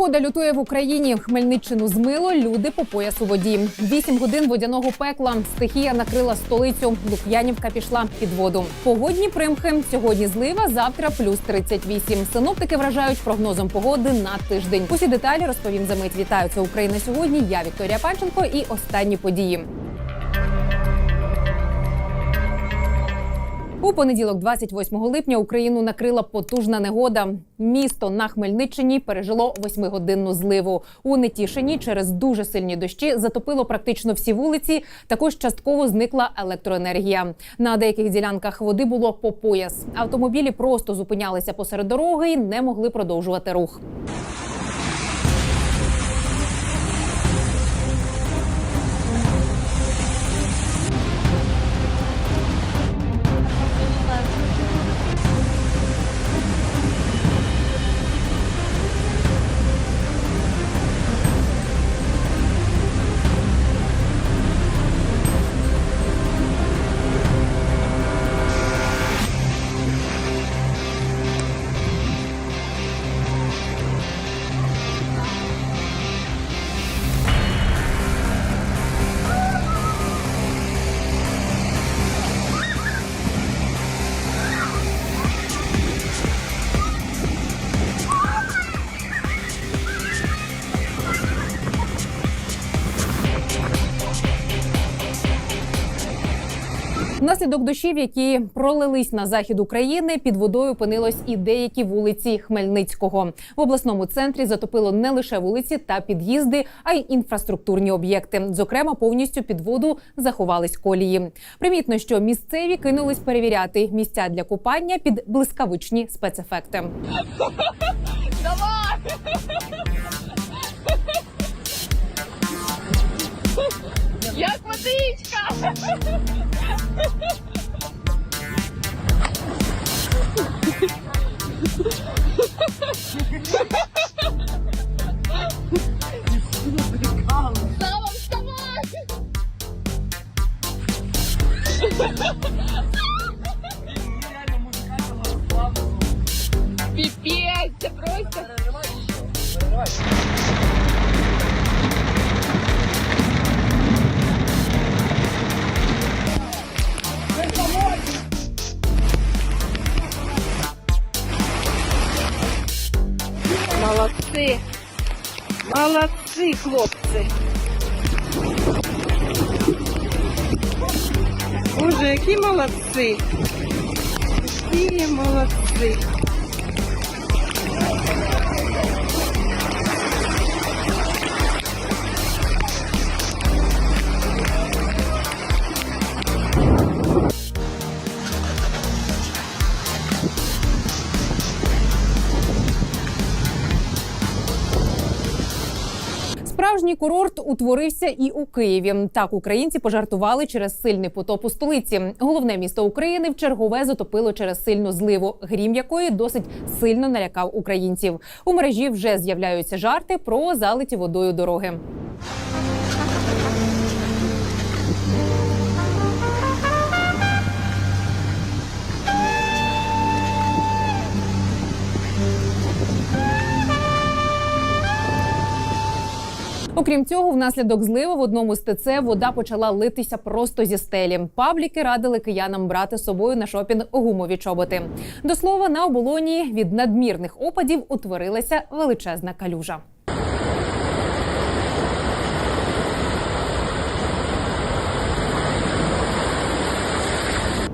Негода лютує в Україні. Хмельниччину змило люди по пояс у воді. Вісім годин водяного пекла. Стихія накрила столицю. Лук'янівка пішла під воду. Погодні примхи. Сьогодні злива, завтра плюс 38. Синоптики вражають прогнозом погоди на тиждень. Усі деталі розповім за мить. Вітаю це Україна сьогодні. Я Вікторія Панченко і останні події. У понеділок, 28 липня, Україну накрила потужна негода. Місто на Хмельниччині пережило восьмигодинну зливу. У Нетішині через дуже сильні дощі затопило практично всі вулиці. Також частково зникла електроенергія. На деяких ділянках води було по пояс. Автомобілі просто зупинялися посеред дороги і не могли продовжувати рух. Внаслідок дощів, які пролились на захід України, під водою опинилось і деякі вулиці Хмельницького. В обласному центрі затопило не лише вулиці та під'їзди, а й інфраструктурні об'єкти. Зокрема, повністю під воду заховались колії. Примітно, що місцеві кинулись перевіряти місця для купання під блискавичні спецефекти. Як водичка! Слава, вставай! Пипец, це просто... Молодці! Молодці, хлопці! Боже, які молодці! Які молодці! Справжній курорт утворився і у Києві. Так українці пожартували через сильний потоп у столиці. Головне місто України в чергове затопило через сильну зливу, грім якої досить сильно налякав українців. У мережі вже з'являються жарти про залиті водою дороги. Окрім цього, внаслідок зливу в одному з ТЦ вода почала литися просто зі стелі. Пабліки радили киянам брати з собою на шопінг гумові чоботи. До слова, на оболоні від надмірних опадів утворилася величезна калюжа.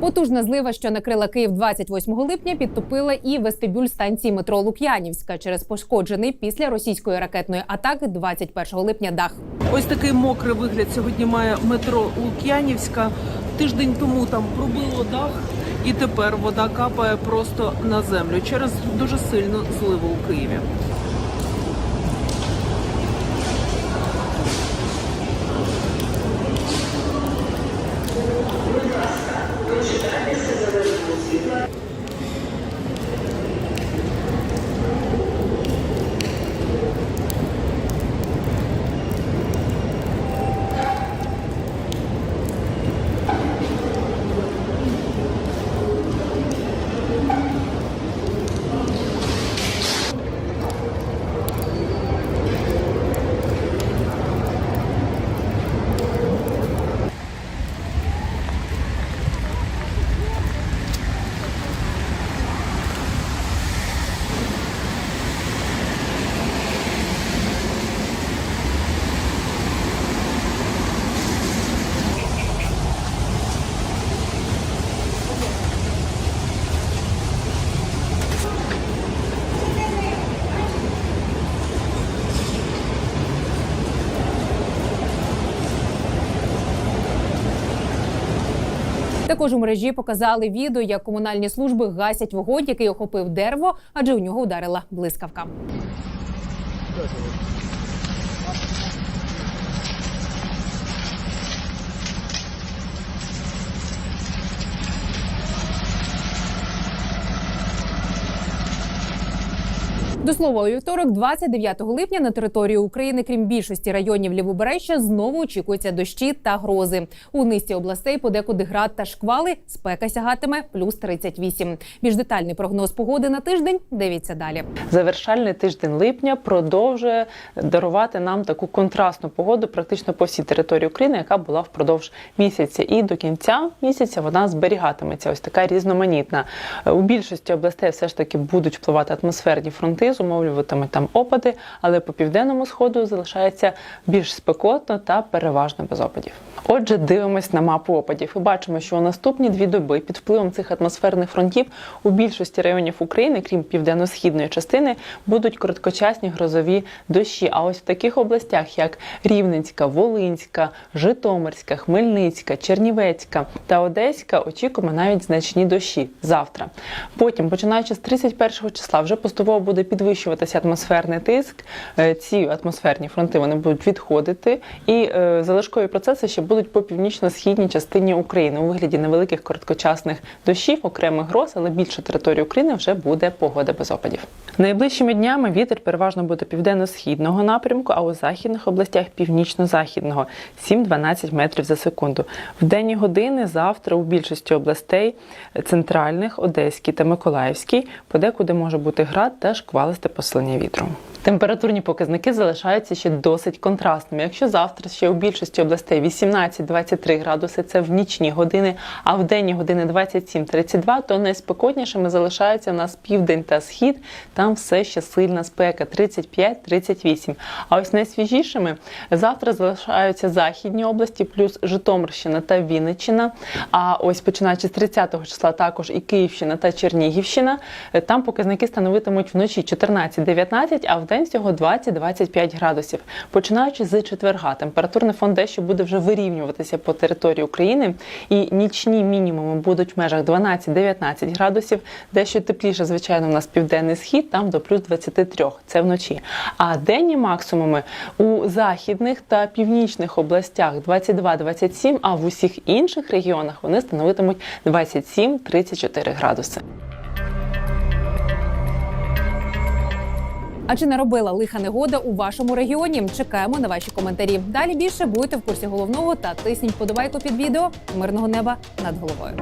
Потужна злива, що накрила Київ 28 липня, підтопила і вестибюль станції метро Лук'янівська через пошкоджений після російської ракетної атаки 21 липня дах. Ось такий мокрий вигляд сьогодні має метро Лук'янівська. Тиждень тому там пробило дах, і тепер вода капає просто на землю через дуже сильну зливу у Києві. Також у мережі показали відео, як комунальні служби гасять вогонь, який охопив дерево, адже у нього ударила блискавка. До слова, у вівторок, 29 липня, на території України, крім більшості районів Лівобережжя, знову очікуються дощі та грози. У низці областей подекуди град та шквали. Спека сягатиме плюс 38. Більш детальний прогноз погоди на тиждень. Дивіться далі. Завершальний тиждень липня продовжує дарувати нам таку контрастну погоду практично по всій території України, яка була впродовж місяця. І до кінця місяця вона зберігатиметься. Ось така різноманітна. У більшості областей все ж таки будуть впливати атмосферні фронти, зумовлюватимуть там опади, але по південному сходу залишається більш спекотно та переважно без опадів. Отже, дивимось на мапу опадів і бачимо, що у наступні дві доби під впливом цих атмосферних фронтів у більшості районів України, крім південно-східної частини, будуть короткочасні грозові дощі. А ось в таких областях, як Рівненська, Волинська, Житомирська, Хмельницька, Чернівецька та Одеська, очікуємо навіть значні дощі завтра. Потім, починаючи з 31 числа, вже поступово буде підвищуватися атмосферний тиск. Е, Ці атмосферні фронти вони будуть відходити, і е, залишкові процеси ще будуть по північно-східній частині України у вигляді невеликих короткочасних дощів, окремих гроз, але більше території України вже буде погода без опадів. Найближчими днями вітер переважно буде південно-східного напрямку, а у західних областях північно-західного 7-12 метрів за секунду. В денні години завтра у більшості областей центральних, Одеській та Миколаївській, подекуди може бути град та шквалисте послання вітру. Температурні показники залишаються ще досить контрастними. Якщо завтра ще у більшості областей 18-23 градуси, це в нічні години, а в денні години 27-32, то найспекотнішими залишаються у нас південь та схід. Там все ще сильна спека 35-38. А ось найсвіжішими завтра залишаються західні області, плюс Житомирщина та Вінниччина. А ось починаючи з 30-го числа також і Київщина та Чернігівщина. Там показники становитимуть вночі 14-19, а в день всього 20-25 градусів. Починаючи з четверга, температурний фон дещо буде вже вирівнюватися по території України, і нічні мінімуми будуть в межах 12-19 градусів. Дещо тепліше, звичайно, у нас південний схід, там до плюс 23. Це вночі. А денні максимуми у західних та північних областях 22-27, а в усіх інших регіонах вони становитимуть 27-34 градуси. А чи не робила лиха негода у вашому регіоні? Чекаємо на ваші коментарі. Далі більше будете в курсі головного та тисніть подобайку під відео. Мирного неба над головою.